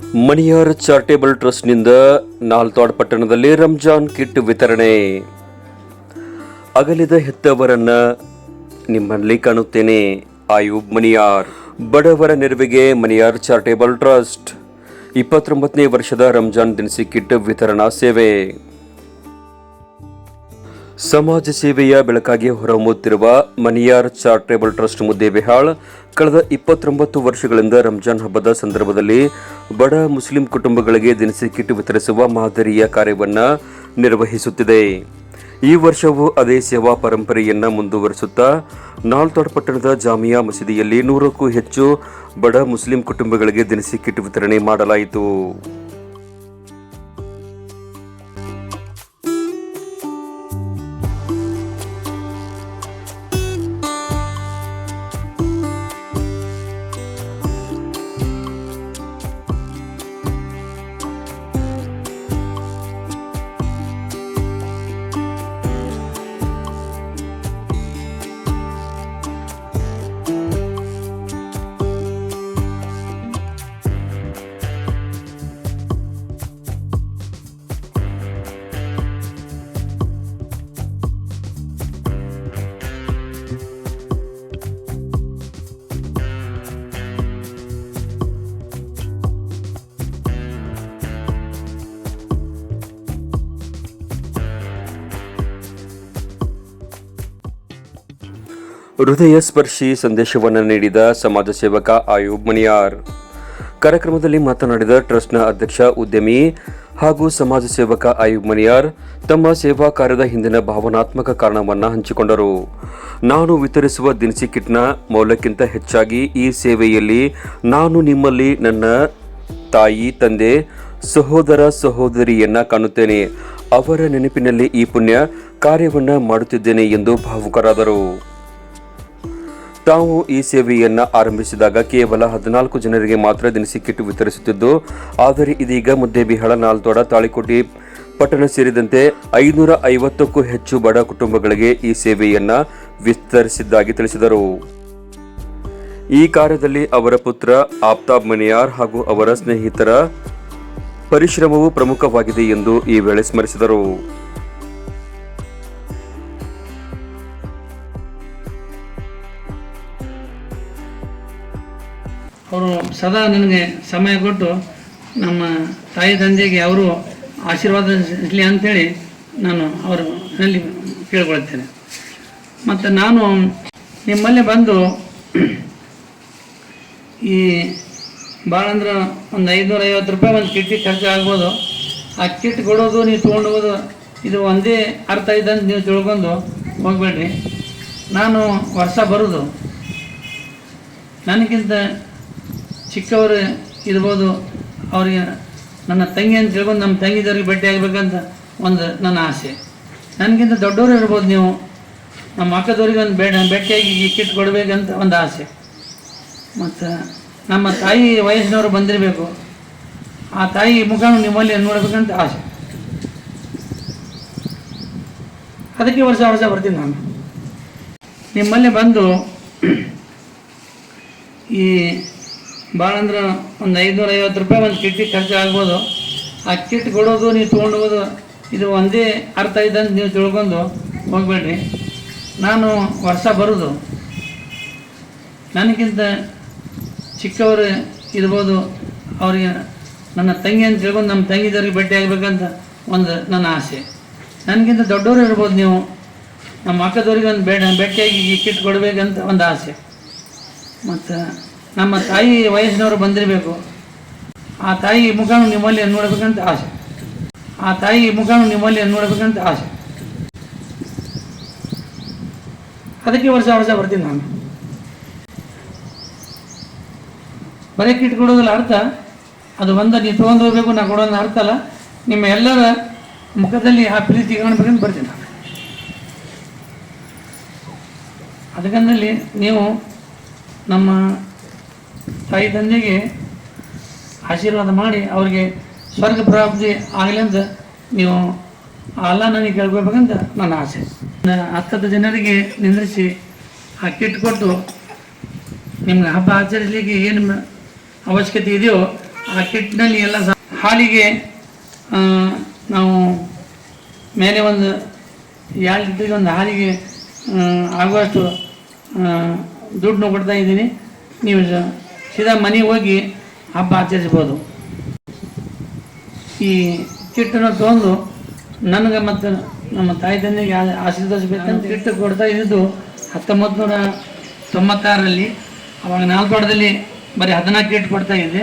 ಮಣಿಯಾರ್ charitable ಟ್ರಸ್ಟ್ನಿಂದ ನಾಲ್ತಾಡ್ ಪಟ್ಟಣದಲ್ಲಿ Ramzan kit ವಿತರಣೆ. ಅಗಲಿದ ಹೆತ್ತವರನ್ನ ನಿಮ್ಮಲ್ಲಿ ಕಾಣುತ್ತೇನೆ, ಆಯುಬ್ ಮನಿಯಾರ್ ಬಡವರ ನೆರವಿಗೆ ಮನಿಯಾರ್ ಚಾರಿಟೇಬಲ್ ಟ್ರಸ್ಟ್. ಇಪ್ಪತ್ತೊಂಬತ್ತನೇ ವರ್ಷದ ರಂಜಾನ್ ದಿನಸಿ ಕಿಟ್ ವಿತರಣಾ ಸೇವೆ. ಸಮಾಜ ಸೇವೆಯ ಬೆಳಕಾಗಿ ಹೊರಹೊಮ್ಮುತ್ತಿರುವ ಮನಿಯಾರ್ ಚಾರಿಟೇಬಲ್ ಟ್ರಸ್ಟ್ ಮುದ್ದೇಬಿಹಾಳ್, ಕಳೆದ ಇಪ್ಪತ್ತೊಂಬತ್ತು ವರ್ಷಗಳಿಂದ ರಂಜಾನ್ ಹಬ್ಬದ ಸಂದರ್ಭದಲ್ಲಿ ಬಡ ಮುಸ್ಲಿಂ ಕುಟುಂಬಗಳಿಗೆ ದಿನಸಿ ಕಿಟ್ ವಿತರಿಸುವ ಮಾದರಿಯ ಕಾರ್ಯವನ್ನು ನಿರ್ವಹಿಸುತ್ತಿದೆ. ಈ ವರ್ಷವೂ ಅದೇ ಸೇವಾ ಪರಂಪರೆಯನ್ನು ಮುಂದುವರಿಸುತ್ತಾ ನಾಲ್ತೋಡ್ ಪಟ್ಟಣದ ಜಾಮಿಯಾ ಮಸೀದಿಯಲ್ಲಿ ನೂರಕ್ಕೂ ಹೆಚ್ಚು ಬಡ ಮುಸ್ಲಿಂ ಕುಟುಂಬಗಳಿಗೆ ದಿನಸಿ ಕಿಟ್ ವಿತರಣೆ ಮಾಡಲಾಯಿತು. ಹೃದಯ ಸ್ಪರ್ಶಿ ಸಂದೇಶವನ್ನು ನೀಡಿದ ಸಮಾಜ ಸೇವಕ ಆಯೂಬ್ ಮನಿಯಾರ್. ಕಾರ್ಯಕ್ರಮದಲ್ಲಿ ಮಾತನಾಡಿದ ಟ್ರಸ್ಟ್ನ ಅಧ್ಯಕ್ಷ ಉದ್ಯಮಿ ಹಾಗೂ ಸಮಾಜ ಸೇವಕ ಆಯುಬ್ ಮನಿಯಾರ್ ತಮ್ಮ ಸೇವಾ ಕಾರ್ಯದ ಹಿಂದಿನ ಭಾವನಾತ್ಮಕ ಕಾರಣವನ್ನು ಹಂಚಿಕೊಂಡರು. ನಾನು ವಿತರಿಸುವ ದಿನಸಿ ಕಿಟ್ನ ಮೌಲ್ಯಕ್ಕಿಂತ ಹೆಚ್ಚಾಗಿ ಈ ಸೇವೆಯಲ್ಲಿ ನಾನು ನಿಮ್ಮಲ್ಲಿ ನನ್ನ ತಾಯಿ, ತಂದೆ, ಸಹೋದರ, ಸಹೋದರಿಯನ್ನ ಕಾಣುತ್ತೇನೆ. ಅವರ ನೆನಪಿನಲ್ಲಿ ಈ ಪುಣ್ಯ ಕಾರ್ಯವನ್ನು ಮಾಡುತ್ತಿದ್ದೇನೆ ಎಂದು ಭಾವುಕರಾದರು. ತಾವು ಈ ಸೇವೆಯನ್ನು ಆರಂಭಿಸಿದಾಗ ಕೇವಲ ಹದಿನಾಲ್ಕು ಜನರಿಗೆ ಮಾತ್ರ ದಿನಸಿ ಕಿಟ್ ವಿತರಿಸುತ್ತಿದ್ದು, ಆದರೆ ಇದೀಗ ಮುದ್ದೇಬಿಹಳ ನಾಲ್ತೋಡ ತಾಳಿಕೋಟಿ, ಪಟ್ಟಣ ಸೇರಿದಂತೆ ಐನೂರ ಐವತ್ತಕ್ಕೂ ಹೆಚ್ಚು ಬಡ ಕುಟುಂಬಗಳಿಗೆ ಈ ಸೇವೆಯನ್ನು ವಿಸ್ತರಿಸಿದ್ದಾಗಿ ತಿಳಿಸಿದರು. ಈ ಕಾರ್ಯದಲ್ಲಿ ಅವರ ಪುತ್ರ ಆಫ್ತಾಬ್ ಮನಿಯಾರ್ ಹಾಗೂ ಅವರ ಸ್ನೇಹಿತರ ಪರಿಶ್ರಮವು ಪ್ರಮುಖವಾಗಿದೆ ಎಂದು ಈ ವೇಳೆ ಸ್ಮರಿಸಿದರು. ಸದಾ ನನಗೆ ಸಮಯ ಕೊಟ್ಟು ನಮ್ಮ ತಾಯಿ ತಂದೆಗೆ ಅವರು ಆಶೀರ್ವಾದ ಇರಲಿ ಅಂಥೇಳಿ ನಾನು ಅವರಲ್ಲಿ ಕೇಳ್ಕೊಳ್ತೇನೆ. ಮತ್ತು ನಾನು ನಿಮ್ಮಲ್ಲಿ ಬಂದು ಈ ಭಾಳ ಅಂದ್ರೆ ಒಂದು ಐದುನೂರ ಐವತ್ತು ರೂಪಾಯಿ ಒಂದು ಕಿಟ್ಟಿ ಖರ್ಚು ಆಗ್ಬೋದು. ಆ ಕಿಟ್ ಕೊಡೋದು ನೀವು ತೊಗೊಂಡು ಹೋಗೋದು ಇದು ಒಂದೇ ಅರ್ಥ ಇದೆ ಅಂತ ನೀವು ತಿಳ್ಕೊಂಡು ಹೋಗಬೇಡ್ರಿ. ನಾನು ವರ್ಷ ಬರೋದು. ನನಗಿಂತ ಚಿಕ್ಕವರು ಇರ್ಬೋದು, ಅವರಿಗೆ ನನ್ನ ತಂಗಿ ಅಂತ ತಿಳ್ಕೊಂಡು ನಮ್ಮ ತಂಗಿದವ್ರಿಗೆ ಭೇಟಿ ಆಗಬೇಕಂತ ಒಂದು ನನ್ನ ಆಸೆ. ನನಗಿಂತ ದೊಡ್ಡವರು ಇರ್ಬೋದು ನೀವು. ನಮ್ಮ ಅಕ್ಕದವ್ರಿಗೆ ಒಂದು ಬೇಡ ಭೇಟಿಯಾಗಿ ಕಿಟ್ ಕೊಡಬೇಕಂತ ಒಂದು ಆಸೆ. ಮತ್ತು ನಮ್ಮ ತಾಯಿ ವಯಸ್ಸಿನವರು ಬಂದಿರಬೇಕು. ಆ ತಾಯಿ ಮುಖ ನಿಮ್ಮಲ್ಲಿ ನೋಡಬೇಕಂತ ಆಸೆ. ಅದಕ್ಕೆ ವರ್ಷ ವರ್ಷ ಬರ್ತೀನಿ ನಾನು. ನಿಮ್ಮಲ್ಲಿ ಬಂದು ಈ ಭಾಳ ಅಂದ್ರೆ ಒಂದು ಐದುನೂರ ಐವತ್ತು ರೂಪಾಯಿ ಒಂದು ಕಿಟ್ಟಿ ಖರ್ಚು ಆಗ್ಬೋದು. ಆ ಕಿಟ್ ಕೊಡೋದು ನೀವು ತೊಗೊಂಡು ಹೋಗೋದು ಇದು ಒಂದೇ ಅರ್ಥ ಇದೆ ಅಂತ ನೀವು ತಿಳ್ಕೊಂಡು ಹೋಗಬೇಡ್ರಿ. ನಾನು ವರ್ಷ ಬರೋದು. ನನಗಿಂತ ಚಿಕ್ಕವರು ಇರ್ಬೋದು, ಅವರಿಗೆ ನನ್ನ ತಂಗಿ ಅಂತ ತಿಳ್ಕೊಂಡು ನಮ್ಮ ತಂಗಿದವ್ರಿಗೆ ಭೇಟಿ ಆಗಬೇಕಂತ ಒಂದು ನನ್ನ ಆಸೆ. ನನಗಿಂತ ದೊಡ್ಡವರು ಇರ್ಬೋದು ನೀವು. ನಮ್ಮ ಅಕ್ಕದವ್ರಿಗೆ ಒಂದು ಬೇಡ ಭೇಟಿಯಾಗಿ ಕಿಟ್ ಕೊಡಬೇಕಂತ ಒಂದು ಆಸೆ. ಮತ್ತು ನಮ್ಮ ತಾಯಿ ವಯಸ್ಸಿನವರು ಬಂದಿರಬೇಕು. ಆ ತಾಯಿ ಮುಖ ನಿಮ್ಮಲ್ಲಿ ನೋಡಬೇಕಂತ ಆಸೆ. ಆ ತಾಯಿ ಮುಖ ನಿಮ್ಮಲ್ಲಿ ನೋಡಬೇಕಂತ ಆಸೆ. ಅದಕ್ಕೆ ವರ್ಷ ವರ್ಷ ಬರ್ತೀನಿ ನಾನು. ಬರೀ ಇಟ್ಕೊಡೋದಲ್ಲ ಅರ್ಥ? ಅದು ಬಂದ ನೀವು ತೊಗೊಂಡು ಹೋಗ್ಬೇಕು ನಾನು ಕೊಡೋದು ಅರ್ಥ ಅಲ್ಲ. ನಿಮ್ಮ ಎಲ್ಲರ ಮುಖದಲ್ಲಿ ಆ ಪ್ರೀತಿ ಕಾಣಬೇಕಂತ ಬರ್ತೀನಿ ನಾನು. ಅದಕ್ಕಂದಲ್ಲಿ ನೀವು ನಮ್ಮ ತಾಯಿ ತಂದೆಗೆ ಆಶೀರ್ವಾದ ಮಾಡಿ ಅವ್ರಿಗೆ ಸ್ವರ್ಗ ಪ್ರಾಪ್ತಿ ಆಗಲಿ ಅಂತ ನೀವು ಅಲ್ಲ ನನಗೆ ಕೇಳ್ಕೊಬೇಕಂತ ನನ್ನ ಆಸೆ. ಹತ್ತತ್ತು ಜನರಿಗೆ ನಿಂದ್ರಿಸಿ ಆ ಕಿಟ್ ಕೊಟ್ಟು ನಿಮ್ಗೆ ಹಬ್ಬ ಆಚರಿಸಲಿಕ್ಕೆ ಏನು ಅವಶ್ಯಕತೆ ಇದೆಯೋ ಆ ಕಿಟ್ನಲ್ಲಿ ಎಲ್ಲ ಹಾಲಿಗೆ ನಾವು ಮೇಲೆ ಒಂದು ಎರಡು ಲೀಟ್ರಿಗೆ ಒಂದು ಹಾಲಿಗೆ ಆಗುವಷ್ಟು ದುಡ್ಡು ಕೊಡ್ತಾ ಇದ್ದೀನಿ. ನೀವು ಸೀದಾ ಮನೆಗೆ ಹೋಗಿ ಹಬ್ಬ ಆಚರಿಸ್ಬೋದು. ಈ ಕಿಟ್ಟನ್ನು ತೊಗೊಂಡು ನನಗೆ ಮತ್ತು ನಮ್ಮ ತಾಯಿ ತಂದೆಗೆ ಆಶೀರ್ವದಿಸ್ಬೇಕಂತ ಕಿಟ್ಟು ಕೊಡ್ತಾ ಇದ್ದು ಹತ್ತೊಂಬತ್ತು ನೂರ ತೊಂಬತ್ತಾರರಲ್ಲಿ. ಅವಾಗ ನಾಲ್ಪಾಡದಲ್ಲಿ ಬರೀ ಹದಿನಾಲ್ಕು ಕಿಟ್ ಕೊಡ್ತಾ ಇದ್ದೆ.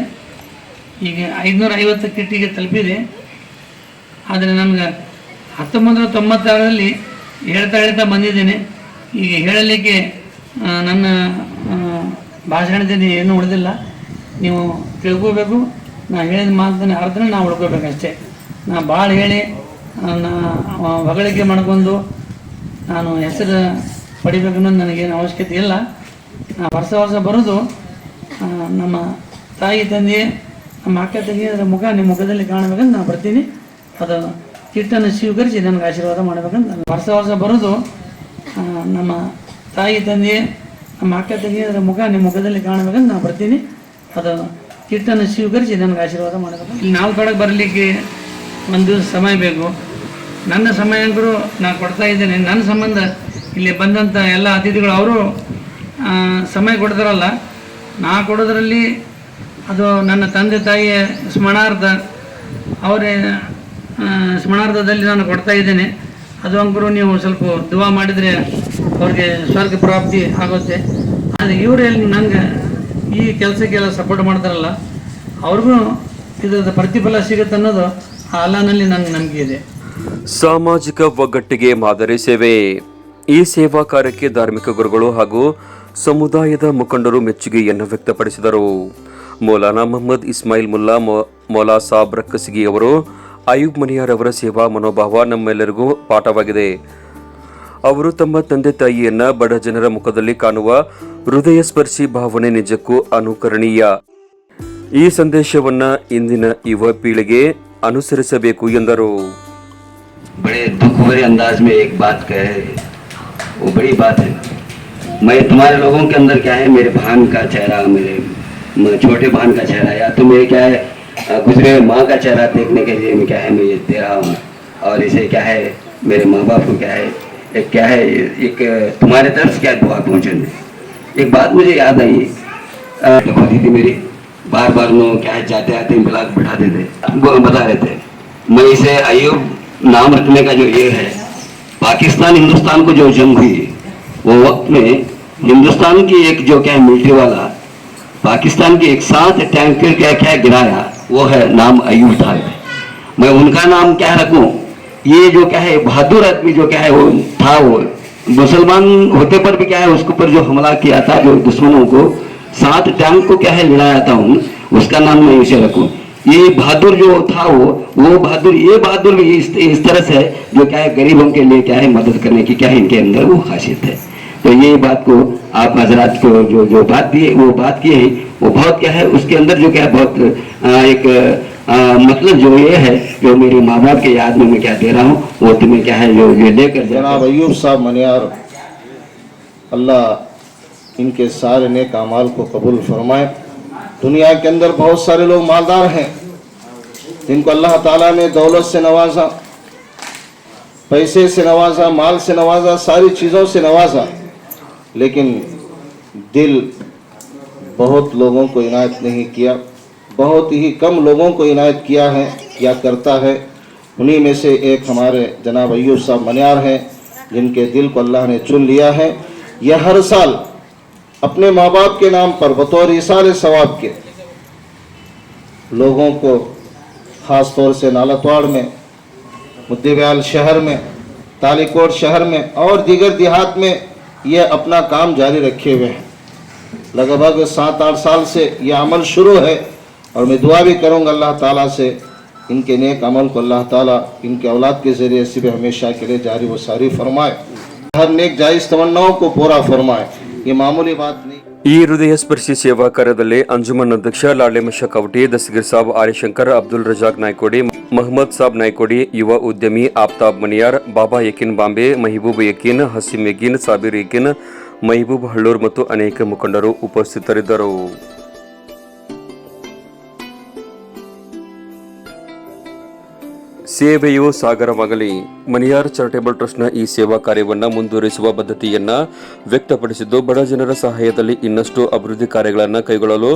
ಈಗ ಐದುನೂರ ಐವತ್ತು ಕಿಟ್ಟಿಗೆ ತಲುಪಿದೆ. ಆದರೆ ನನಗೆ ಹತ್ತೊಂಬತ್ತು ನೂರ ತೊಂಬತ್ತಾರರಲ್ಲಿ ಹೇಳ್ತಾ ಹೇಳ್ತಾ ಬಂದಿದ್ದೇನೆ. ಈಗ ಹೇಳಲಿಕ್ಕೆ ನನ್ನ ಭಾಷಣದಲ್ಲಿ ಏನು ಉಳಿದಿಲ್ಲ. ನೀವು ತಿಳ್ಕೋಬೇಕು. ನಾ ಹೇಳಿದ ಮಾತನ್ನು ಅರ್ಧನ ನಾವು ಉಳ್ಕೋಬೇಕಷ್ಟೇ. ನಾ ಭಾಳ ಹೇಳಿ ನನ್ನ ಹೊಗಳಿಕೆ ಮಾಡ್ಕೊಂಡು ನಾನು ಹೆಸರು ಪಡಿಬೇಕು ಅನ್ನೋದು ನನಗೇನು ಅವಶ್ಯಕತೆ ಇಲ್ಲ. ವರ್ಷ ವರ್ಷ ಬರೋದು. ನಮ್ಮ ತಾಯಿ ತಂದೆ ನಮ್ಮ ಅಕ್ಕ ಅದರ ಮುಖ ನಿಮ್ಮ ಮುಖದಲ್ಲಿ ಕಾಣಬೇಕಂತ ನಾನು ಬರ್ತೀನಿ. ಅದು ಕಿಟ್ಟನ್ನು ಸ್ವೀಕರಿಸಿ ನನಗೆ ಆಶೀರ್ವಾದ ಮಾಡಬೇಕಂತ ನಾನು ವರ್ಷ ವರ್ಷ ಬರೋದು. ನಮ್ಮ ತಾಯಿ ತಂದೆ ನಮ್ಮ ಅಕ್ಕ ತಂಗಿಯರ ಮುಖ ನಿಮ್ಮ ಮುಖದಲ್ಲಿ ಕಾಣಬೇಕಂತ ನಾನು ಬರ್ತೀನಿ. ಅದು ಕಿಟ್ಟನ್ನು ಸ್ವೀಕರಿಸಿ ನನಗೆ ಆಶೀರ್ವಾದ ಮಾಡಬೇಕು ಇಲ್ಲಿ ಕಡೆಗೆ ಬರಲಿಕ್ಕೆ ಒಂದು ದಿವಸ ಸಮಯ ಬೇಕು. ನನ್ನ ಸಮಯ ಅಂದರು ನಾನು ಕೊಡ್ತಾ ಇದ್ದೇನೆ. ನನ್ನ ಸಂಬಂಧ ಇಲ್ಲಿ ಬಂದಂಥ ಎಲ್ಲ ಅತಿಥಿಗಳು ಅವರು ಸಮಯ ಕೊಡ್ತಾರಲ್ಲ, ನಾ ಕೊಡೋದ್ರಲ್ಲಿ ಅದು ನನ್ನ ತಂದೆ ತಾಯಿಯ ಸ್ಮರಣಾರ್ಥ, ಅವರೇ ಸ್ಮರಣಾರ್ಥದಲ್ಲಿ ನಾನು ಕೊಡ್ತಾ ಇದ್ದೇನೆ. ಅದು ಅಂಕರು ನೀವು ಸ್ವಲ್ಪ ದುವಾ ಮಾಡಿದರೆ ಅವ್ರಿಗೆ ಸ್ವರ್ಗ ಪ್ರಾಪ್ತಿ ಆಗುತ್ತೆ. ಆದರೆ ಇವರಲ್ಲಿ ನನಗೆ ಈ ಕೆಲಸಕ್ಕೆಲ್ಲ ಸಪೋರ್ಟ್ ಮಾಡ್ತಾರಲ್ಲ, ಅವ್ರಿಗೂ ಇದರ ಪ್ರತಿಫಲ ಸಿಗುತ್ತೆ ಅನ್ನೋದು ಆ ನನ್ನ ನಂಬಿಕೆ ಇದೆ. ಸಾಮಾಜಿಕ ಒಗ್ಗಟ್ಟಿಗೆ ಮಾದರಿ ಸೇವೆ. ಈ ಸೇವಾ ಕಾರ್ಯಕ್ಕೆ ಧಾರ್ಮಿಕ ಗುರುಗಳು ಹಾಗೂ ಸಮುದಾಯದ ಮುಖಂಡರು ಮೆಚ್ಚುಗೆಯನ್ನು ವ್ಯಕ್ತಪಡಿಸಿದರು. ಮೌಲಾನಾ ಮೊಹಮ್ಮದ್ ಇಸ್ಮಾಯಿಲ್ ಮುಲ್ಲಾ ಮೌಲಾ ಸಾಬ್ ರಕ್ಕಸಿಗಿ ಅವರು ಅಯೂಬ್ ಮನಿಯಾರ್ ಅವರ ಸೇವಾ ಮನೋಭಾವ ನಮ್ಮೆಲ್ಲರಿಗೂ ಪಾಠವಾಗಿದೆ. ಅವರು ತಮ್ಮ ತಂದೆ ತಾಯಿಯನ್ನ ಬಡ ಜನರ ಮುಖದಲ್ಲಿ ಕಾಣುವ ಹೃದಯ ಸ್ಪರ್ಶಿ ಭಾವನೆ ನಿಜಕ್ಕೂ ಅನುಕರಣೀಯ ಈ ಸಂದೇಶವನ್ನ ಇಂದಿನ ಯುವ ಪೀಳಿಗೆ ಅನುಸರಿಸಬೇಕು ಎಂದರು बड़े दुख भरे अंदाज में एक बात कहे वो बड़ी बात है मैं तुम्हारे लोगों के अंदर क्या है मेरे भान का चेहरा मेरे म- छोटे भान का चेहरा या तो मेरे क्या है अ, गुजरे हुए माँ का चेहरा देखने के लिए मैं क्या है मैं ये दे रहा हूँ और इसे क्या है मेरे माँ बाप को क्या है एक क्या है, एक, तुम्हारे तरफ़ से क्या दुआ पहुँचने एक बात मुझे याद आई होती थी मेरी बार बार नो क्या है जाते आते बिठाते थे वो बता रहे थे मैं इसे अयुब नाम रखने का जो ये है, पाकिस्तान हिंदुस्तान को जो जंग हुई, वो वक्त में हिंदुस्तान की एक जो क्या है मिलिट्री वाला, पाकिस्तान के एक साथ टैंकर क्या क्या गिराया, वो है, नाम अयूब था मैं उनका नाम क्या रखूँ? ये जो क्या है बहादुर आदमी जो क्या है वो था वो। मुसलमान होते पर भी क्या है उसके ऊपर जो हमला किया था जो दुश्मनों को सात टैंक को क्या है लड़ाया था हूँ उसका नाम मैं इसे रखूँ। ये बहादुर जो था वो वो बहादुर ये बहादुर भी इस, इस तरह से जो क्या है गरीबों के लिए क्या है मदद करने की क्या है इनके अंदर वो खासियत है। तो ये बात को आप हजरात को जो जो बात दिए वो बात की है वो बहुत क्या है उसके अंदर जो क्या है बहुत आ, एक आ, मतलब जो ये है जो मेरी माँ बाप के याद में मैं क्या दे रहा हूँ वो तुम्हें क्या है जो ये लेकर जनाब अयूब साहब मनियार अल्लाह इनके सारे नेक अमाल को कबूल फरमाए। दुनिया के अंदर बहुत सारे लोग मालदार हैं जिनको अल्लाह ताला ने दौलत से नवाजा पैसे से नवाजा माल से नवाजा सारी चीज़ों से नवाजा लेकिन दिल बहुत लोगों को इनायत नहीं किया। बहुत ही कम लोगों को इनायत किया है, या करता है। उन्हीं में से एक हमारे जनाब अयूब साहब मनियार हैं, जिनके दिल को अल्लाह ने चुन लिया है। यह हर साल अपने माँ बाप के नाम पर बतौर इसार सवाब के लोगों को, ख़ास तौर से नालातवाड़ में, मुद्देब्याल शहर में, तालीकोट शहर में, और दीगर देहात में यह अपना काम जारी रखे हुए हैं। लगभग सात आठ साल से यह अमल शुरू है। और मैं दुआ भी करूँगा अल्लाह ताला से इनके नेक अमल को अल्लाह ताला इनके औलाद के ज़रिए से भी हमेशा के लिए जारी व सारी फरमाए हर नेक जायज़ तमन्नाओं को पूरा फरमाए ये मामूली बात नहीं ಈ ಹೃದಯ ಸ್ಪರ್ಶಿ ಸೇವಾ ಕಾರ್ಯದಲ್ಲಿ ಅಂಜುಮನ್ ಅಧ್ಯಕ್ಷ ಲಾಳೆ ಕವಟಿ ದಸಗಿರ್ ಸಾಬ್ ಆರಿಶಂಕರ್ ಅಬ್ದುಲ್ ರಜಾಕ್ ನಾಯ್ಕೋಡಿ ಮಹಮ್ಮದ್ ಸಾಬ್ ನಾಯ್ಕೋಡಿ ಯುವ ಉದ್ಯಮಿ ಆಫ್ತಾಬ್ ಮನಿಯಾರ್ ಬಾಬಾ ಯಕೀನ್ ಬಾಂಬೆ ಮಹಿಬೂಬ್ ಯಕೀನ್ ಹಸೀಂ ಯಕೀನ್ ಸಾಬೀರ್ ಯಕೀನ್ ಮಹಿಬೂಬ್ ಹಳ್ಳೂರ್ ಮತ್ತು ಅನೇಕ ಮುಖಂಡರು ಉಪಸ್ಥಿತರಿದ್ದರು ಸೇವೆಯು ಸಾಗರವಾಗಲಿ, ಮನಿಯಾರ್ ಚಾರಿಟೇಬಲ್ ಟ್ರಸ್ಟ್ನ ಈ ಸೇವಾ ಕಾರ್ಯವನ್ನು ಮುಂದುವರಿಸುವ ಬದ್ಧತೆಯನ್ನ ವ್ಯಕ್ತಪಡಿಸಿದ್ದು, ಬಡ ಜನರ ಸಹಾಯದಲ್ಲಿ ಇನ್ನಷ್ಟು ಅಭಿವೃದ್ಧಿ ಕಾರ್ಯಗಳನ್ನು ಕೈಗೊಳ್ಳಲು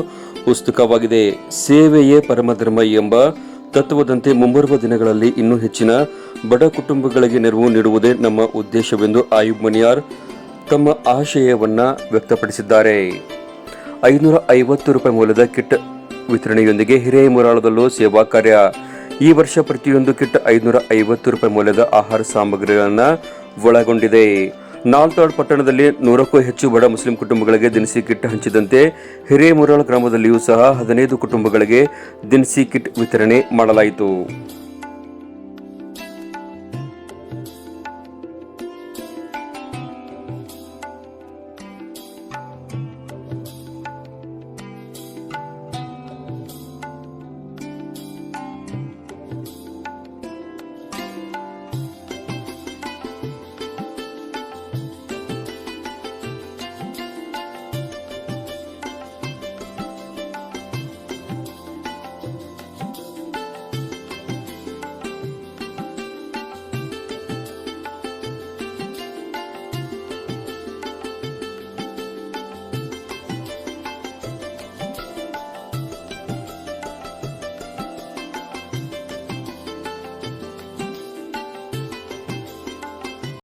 ಉತ್ಸುಕವಾಗಿದೆ. ಸೇವೆಯೇ ಪರಮಧರ್ಮ ಎಂಬ ತತ್ವದಂತೆ ಮುಂಬರುವ ದಿನಗಳಲ್ಲಿ ಇನ್ನೂ ಹೆಚ್ಚಿನ ಬಡ ಕುಟುಂಬಗಳಿಗೆ ನೆರವು ನೀಡುವುದೇ ನಮ್ಮ ಉದ್ದೇಶವೆಂದು ಆಯುಬ್ ಮನಿಯಾರ್ ತಮ್ಮ ಆಶಯವನ್ನು ವ್ಯಕ್ತಪಡಿಸಿದ್ದಾರೆ. ಐನೂರ ಐವತ್ತು ರೂಪಾಯಿ ಮೌಲ್ಯದ ಕಿಟ್ ವಿತರಣೆಯೊಂದಿಗೆ ಹಿರೇಮುರಾಳದಲ್ಲೂ ಸೇವಾ ಕಾರ್ಯ. ಈ ವರ್ಷ ಪ್ರತಿಯೊಂದು ಕಿಟ್ ಐದುನೂರ ಐವತ್ತು ರೂಪಾಯಿ ಮೌಲ್ಯದ ಆಹಾರ ಸಾಮಗ್ರಿಗಳನ್ನು ಒಳಗೊಂಡಿದೆ. ನಾಲ್ತಾಡ್ ಪಟ್ಟಣದಲ್ಲಿ ನೂರಕ್ಕೂ ಹೆಚ್ಚು ಬಡ ಮುಸ್ಲಿಂ ಕುಟುಂಬಗಳಿಗೆ ದಿನಸಿ ಕಿಟ್ ಹಂಚಿದಂತೆ ಹಿರೇಮುರಾಳ್ ಗ್ರಾಮದಲ್ಲಿಯೂ ಸಹ ಹದಿನೈದು ಕುಟುಂಬಗಳಿಗೆ ದಿನಸಿ ಕಿಟ್ ವಿತರಣೆ ಮಾಡಲಾಯಿತು.